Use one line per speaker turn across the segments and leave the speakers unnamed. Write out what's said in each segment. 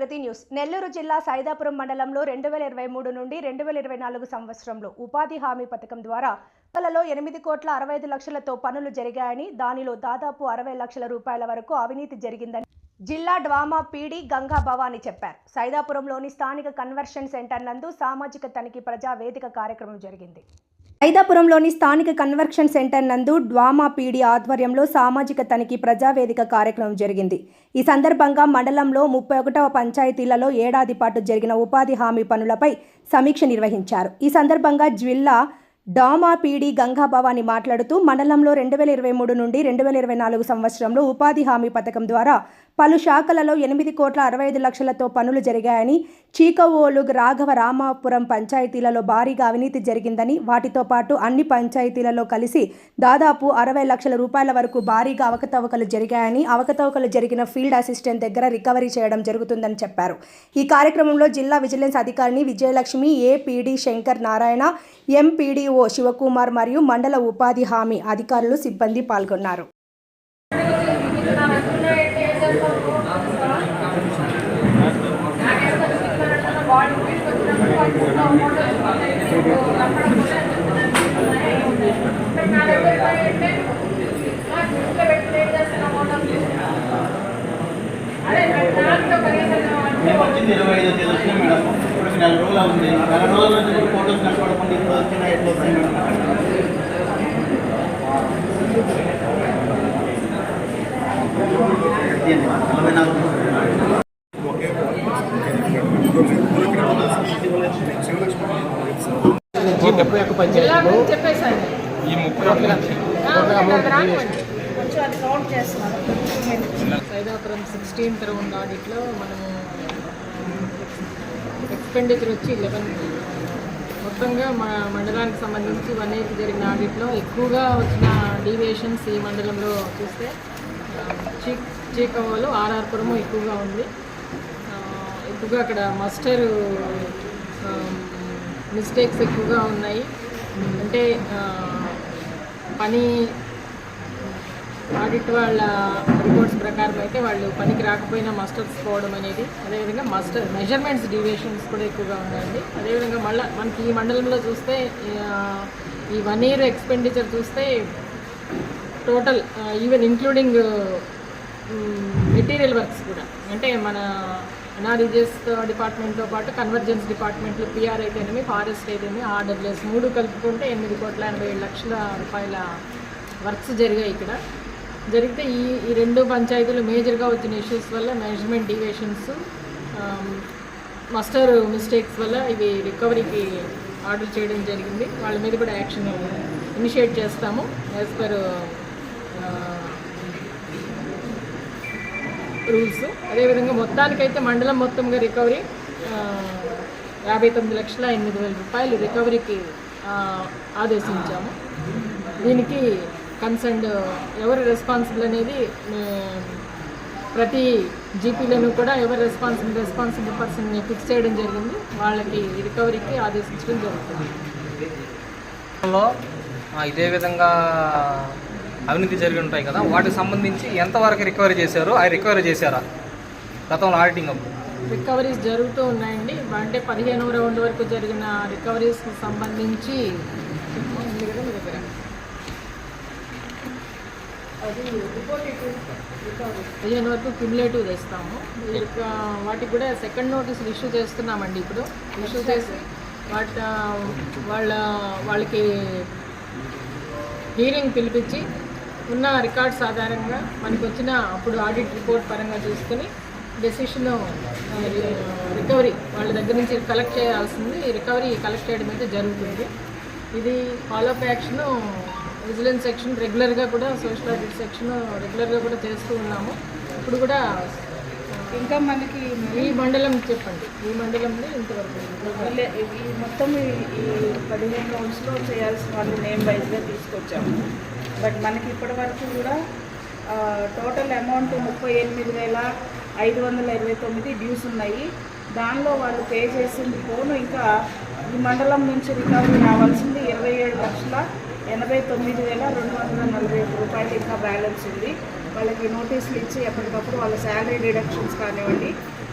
ప్రగతి news. Nellore జిల్లా సైదాపురం మండలంలో రెండు వేల ఇరవై మూడు నుండి రెండు వేల ఇరవై నాలుగు సంవత్సరంలో ఉపాధి హామీ పథకం ద్వారా లలో ఎనిమిది కోట్ల అరవై ఐదు లక్షలతో పనులు జరిగాయని దానిలో దాదాపు అరవై లక్షల రూపాయల వరకు అవినీతి జరిగిందని జిల్లా డ్వామా పీడి గంగా భవాని చెప్పారు. సైదాపురంలోని స్థానిక కన్వర్షన్ సెంటర్ నందు సామాజిక తనిఖీ ప్రజా వేదిక కార్యక్రమం జరిగింది. ఐదాపురంలోని స్థానిక కన్వర్షన్ సెంటర్ నందు డ్వామా పీడీ ఆధ్వర్యంలో సామాజిక తనిఖీ ప్రజావేదిక కార్యక్రమం జరిగింది. ఈ సందర్భంగా మండలంలో ముప్పై ఒకటవ పంచాయతీలలో ఏడాది పాటు జరిగిన ఉపాధి హామీ పనులపై సమీక్ష నిర్వహించారు. ఈ సందర్భంగా జిల్లా డామా పీడీ గంగా భవాని మాట్లాడుతూ మండలంలో రెండు వేల ఇరవై మూడు నుండి రెండు వేల ఇరవై నాలుగు సంవత్సరంలో ఉపాధి హామీ పథకం ద్వారా పలు శాఖలలో ఎనిమిది కోట్ల అరవై ఐదు లక్షలతో పనులు జరిగాయని చీకవోలు రాఘవ రామాపురం పంచాయతీలలో భారీగా అవినీతి జరిగిందని వాటితో పాటు అన్ని పంచాయతీలలో కలిసి దాదాపు అరవై లక్షల రూపాయల వరకు భారీగా అవకతవకలు జరిగాయని అవకతవకలు జరిగిన ఫీల్డ్ అసిస్టెంట్ దగ్గర రికవరీ చేయడం జరుగుతుందని చెప్పారు. ఈ కార్యక్రమంలో జిల్లా విజిలెన్స్ అధికారిని విజయలక్ష్మి ఏపీడీ శంకర్ నారాయణ ఎంపీడీఓ శివకుమార్ మరియు మండల ఉపాధి హామీ అధికారులు సిబ్బంది పాల్గొన్నారు
మేము వచ్చింది ఇరవై ఐదో తేదీ వచ్చిన మేడం ఇప్పుడు నెల రోజులు ఉంది నెల రోజుల నుంచి కూడా ఫోటోస్ కనపడకుండా ఇప్పుడు వచ్చిన ఎట్లా వస్తాయి మేడం ఇదేంటి? నలభై నాలుగు
ఈ ముప్పై ఒక్క పంచాయతీలో
చెప్పేసాను
ఈ ముప్పై ఒక్క
కొంచెం అది కౌంట్ చేస్తున్నాను సైదాపురం సిక్స్టీన్త్ రౌండ్ ఆడిట్లో మనము ఎక్స్పెండిచర్ వచ్చి లెవెన్ మొత్తంగా మా మండలానికి సంబంధించి వన్ ఇయర్కి జరిగిన ఆడిట్లో ఎక్కువగా వచ్చిన డీవియేషన్స్ ఈ మండలంలో చూస్తే చీ చీకవలు ఆర్ఆర్పురము ఎక్కువగా ఉంది. ఎక్కువగా అక్కడ మస్టర్ మిస్టేక్స్ ఎక్కువగా ఉన్నాయి. అంటే పని ఆడిట్ వాళ్ళ రిపోర్ట్స్ ప్రకారం అయితే వాళ్ళు పనికి రాకపోయినా మస్టర్స్ పోవడం అనేది అదేవిధంగా మస్టర్ మెజర్మెంట్స్ డీవియేషన్స్ కూడా ఎక్కువగా ఉన్నాయండి. అదేవిధంగా మళ్ళీ మనకి ఈ మండలంలో చూస్తే ఈ వన్ ఇయర్ ఎక్స్పెండిచర్ చూస్తే total even including material works కూడా. అంటే మన ఎన్ఆర్ఈజెస్ డిపార్ట్మెంట్తో పాటు కన్వర్జెన్స్ డిపార్ట్మెంట్లు పిఆర్ అయితేనేమి ఫారెస్ట్ అయితేనేమి ఆర్డర్లెస్ మూడు కలుపుకుంటే ఎనిమిది కోట్ల ఎనభై లక్షల రూపాయల వర్క్స్ జరిగాయి ఇక్కడ. జరిగితే ఈ ఈ రెండు పంచాయతీలు మేజర్గా వచ్చిన ఇష్యూస్ వల్ల మేనేజ్మెంట్ డివేషన్స్ మస్టర్ మిస్టేక్స్ వల్ల ఇవి రికవరీకి ఆర్డర్ చేయడం జరిగింది. వాళ్ళ మీద కూడా యాక్షన్ ఇనిషియేట్ చేస్తాము. యాజ్ పర్ రూల్స్ అదేవిధంగా మొత్తానికైతే మండలం మొత్తంగా రికవరీ uh, యాభై తొమ్మిది లక్షల ఎనిమిది వేల రూపాయలు రికవరీకి uh, ఆదేశించాము. దీనికి కన్సర్న్డ్ ఎవరు రెస్పాన్సిబుల్ అనేది ప్రతి జీపీలను కూడా ఎవరు రెస్పాన్సిబుల్ రెస్పాన్సిబుల్ పర్సన్ని ఫిక్స్ చేయడం జరిగింది. వాళ్ళకి రికవరీకి ఆదేశించడం జరుగుతుంది.
ఇదే విధంగా అవినీతి జరిగి ఉంటాయి కదా వాటికి సంబంధించి ఎంతవరకు రికవరీ చేశారు? అవి రికవరీ చేశారా? గతంలో ఆడిటింగ్ అప్పుడు.
రికవరీస్ జరుగుతూ ఉన్నాయండి. అంటే పదిహేనవ రౌండ్ వరకు జరిగిన రికవరీస్కి సంబంధించి ఉంది కదా మీ దగ్గర అది పదిహేను వరకు క్యుములేటివ్ తెస్తాము. ఇక వాటికి కూడా సెకండ్ నోటీసులు ఇష్యూ చేస్తున్నామండి ఇప్పుడు. ఇష్యూ చేసి వాటి వాళ్ళ వాళ్ళకి హీరింగ్ పిలిపించి ఉన్న రికార్డ్స్ ఆధారంగా మనకు వచ్చిన అప్పుడు ఆడిట్ రిపోర్ట్ పరంగా చూసుకొని డెసిషన్ రికవరీ వాళ్ళ దగ్గర నుంచి కలెక్ట్ చేయాల్సింది. రికవరీ కలెక్ట్ చేయడం అయితే జరుగుతుంది. ఇది ఫాలోఅప్ యాక్షన్ విజిలెన్స్ సెక్షన్ రెగ్యులర్గా కూడా సోషల్ ఆడిట్ సెక్షన్ రెగ్యులర్గా కూడా చేస్తూ ఉన్నాము. ఇప్పుడు కూడా
ఇంకా మనకి
ఈ మండలం చెప్పండి. ఈ మండలంలో ఇంతవరకు
ఈ మొత్తం ఈ- పదిహేను రౌండ్స్లో చేయాల్సిన వాళ్ళు నేమ్ వైజ్గా తీసుకొచ్చాము. బట్ మనకి ఇప్పటి వరకు కూడా టోటల్ అమౌంట్ ముప్పై ఎనిమిది వేల ఐదు వందల ఇరవై తొమ్మిది డ్యూస్ ఉన్నాయి. దానిలో వాళ్ళు పే చేసింది పోను ఇంకా ఈ మండలం నుంచి రికవరీ రావాల్సింది ఇరవై ఏడు లక్షల ఎనభై తొమ్మిది వేల రెండు వందల నలభై ఐదు రూపాయలు ఇంకా బ్యాలెన్స్ ఉంది. వాళ్ళకి నోటీసులు ఇచ్చి ఎప్పటికప్పుడు వాళ్ళ శాలరీ డిడక్షన్స్ కానివ్వండి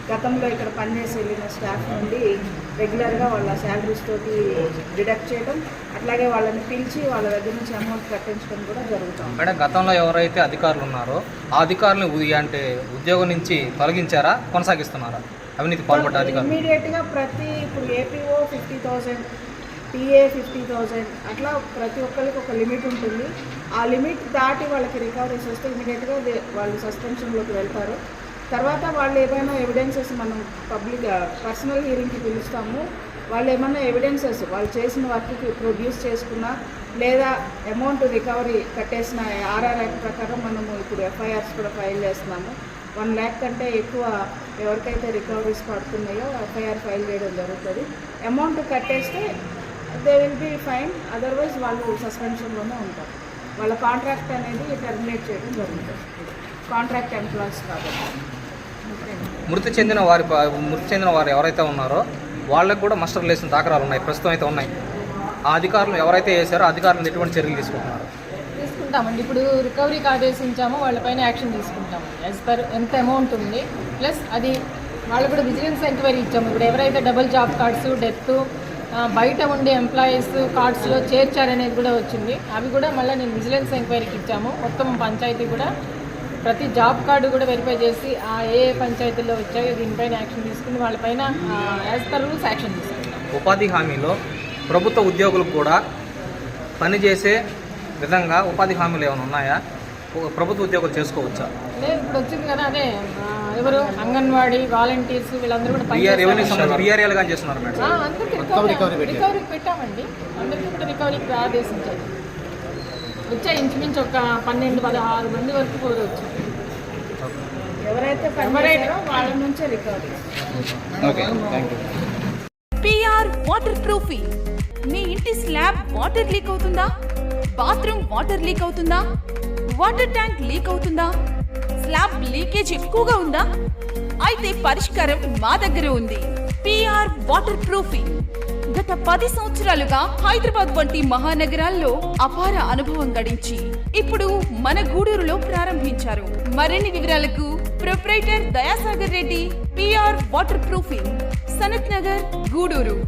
గతంలో ఇక్కడ పనిచేసి వెళ్ళిన స్టాఫ్ నుండి రెగ్యులర్గా వాళ్ళ శాలరీస్ తోటి డిడక్ట్ చేయడం అట్లాగే వాళ్ళని పిలిచి వాళ్ళ దగ్గర నుంచి అమౌంట్ కట్టించడం కూడా జరుగుతాం
మేడం గతంలో ఎవరైతే అధికారులు ఉన్నారో ఆ అధికారులను అంటే ఉద్యోగం నుంచి తొలగించారా కొనసాగిస్తున్నారా? అవినీతి పాల్పడ్డ అధికారులు?
ఇమీడియట్గా ప్రతి ఇప్పుడు APO fifty thousand TA fifty thousand అట్లా ప్రతి ఒక్కరికి ఒక లిమిట్ ఉంటుంది. ఆ లిమిట్ దాటి వాళ్ళకి రికవరీస్ వస్తే ఇమీడియట్గా వాళ్ళు సస్పెన్షన్లోకి వెళ్తారు. తర్వాత వాళ్ళు ఏమైనా ఎవిడెన్సెస్ మనం పబ్లిక్ పర్సనల్ హీరింగ్కి పిలుస్తాము. వాళ్ళు ఏమైనా ఎవిడెన్సెస్ వాళ్ళు చేసిన వర్క్కి ప్రొడ్యూస్ చేసుకున్నా లేదా అమౌంట్ రికవరీ కట్టేసిన ఆర్ఆర్ యాక్ట్ ప్రకారం మనము ఇప్పుడు ఎఫ్ఐఆర్స్ కూడా ఫైల్ చేస్తున్నాము. వన్ ల్యాక్ కంటే ఎక్కువ ఎవరికైతే రికవరీస్ పడుతున్నాయో ఎఫ్ఐఆర్ ఫైల్ చేయడం జరుగుతుంది. అమౌంట్ కట్టేస్తే they will be fine otherwise వాళ్ళు సస్పెన్షన్లోనే ఉంటారు. వాళ్ళ కాంట్రాక్ట్ అనేది టర్మినేట్ చేయడం జరుగుతుంది. కాంట్రాక్ట్ ఎంప్లాయీస్ కాబట్టి.
మృతి చెందిన వారి మృతి చెందిన వారు ఎవరైతే ఉన్నారో వాళ్ళకు కూడా మస్టర్ లేసిన దాఖలాలు ఉన్నాయి. ప్రస్తుతం అయితే ఉన్నాయి. ఆ అధికారులు ఎవరైతే చేశారో అధికారులు ఎటువంటి చర్యలు తీసుకుంటున్నారు?
తీసుకుంటామండి. ఇప్పుడు రికవరీకి ఆదేశించామో వాళ్ళపైన యాక్షన్ తీసుకుంటాము యాజ్ పర్ ఎంత అమౌంట్ ఉంది ప్లస్ అది వాళ్ళు కూడా విజిలెన్స్ ఎంక్వైరీ ఇచ్చాము. ఇప్పుడు ఎవరైతే డబుల్ జాబ్ కార్డ్స్ డెత్ బయట ఉండే ఎంప్లాయీస్ కార్డ్స్లో చేర్చారనేది కూడా వచ్చింది. అవి కూడా మళ్ళీ నేను విజిలెన్స్ ఎంక్వైరీకి ఇచ్చాము. మొత్తం పంచాయతీ కూడా ప్రతి జాబ్ కార్డు కూడా వెరిఫై చేసి ఆ ఏ పంచాయతీలో పంచాయతీల్లో వచ్చాయో దీనిపైన యాక్షన్ తీసుకుని వాళ్ళపైన యాజ్ పర్ రూల్స్ యాక్షన్ తీసుకుంటాం.
ఉపాధి హామీలో ప్రభుత్వ ఉద్యోగులు కూడా పనిచేసే విధంగా ఉపాధి హామీలు ఏమైనా ఉన్నాయా? ప్రభుత్వ ఉద్యోగులు చేసుకోవచ్చా?
లేదు ఇప్పుడు వచ్చింది కదా అదే ఆ, ఎవరు? అంగన్వాడీ వాలంటీర్స్ వీళ్ళందరూ కూడా
చేస్తున్నారు మేడం?
రికవరీ పెట్టామండి. అందరికీ కూడా రికవరీకి ఆదేశించారు. వచ్చే ఇంచుమించు ఒక పన్నెండు పదహారు మంది వరకు కూడా
ఎవరైతే వాళ్ళ నుంచే recovery
okay thank you
PR waterproofing. మీ ఇంటి స్లాబ్ వాటర్ లీక్ అవుతుందా? బాత్రూమ్ వాటర్ లీక్ అవుతుందా? వాటర్ ట్యాంక్ లీక్ అవుతుందా? స్లాబ్ లీకేజ్ ఎక్కువగా ఉందా? అయితే పరిష్కారం మా దగ్గర ఉంది. పిఆర్ వాటర్ ప్రూఫింగ్ గత పది సంవత్సరాలుగా హైదరాబాద్ వంటి మహానగరాల్లో అపార అనుభవం గడించి ఇప్పుడు మన గూడూరులో ప్రారంభించారు. మరిన్ని వివరాలకు proprietor Dayasagar Reddy PR waterproofing Sanath Nagar Gudur.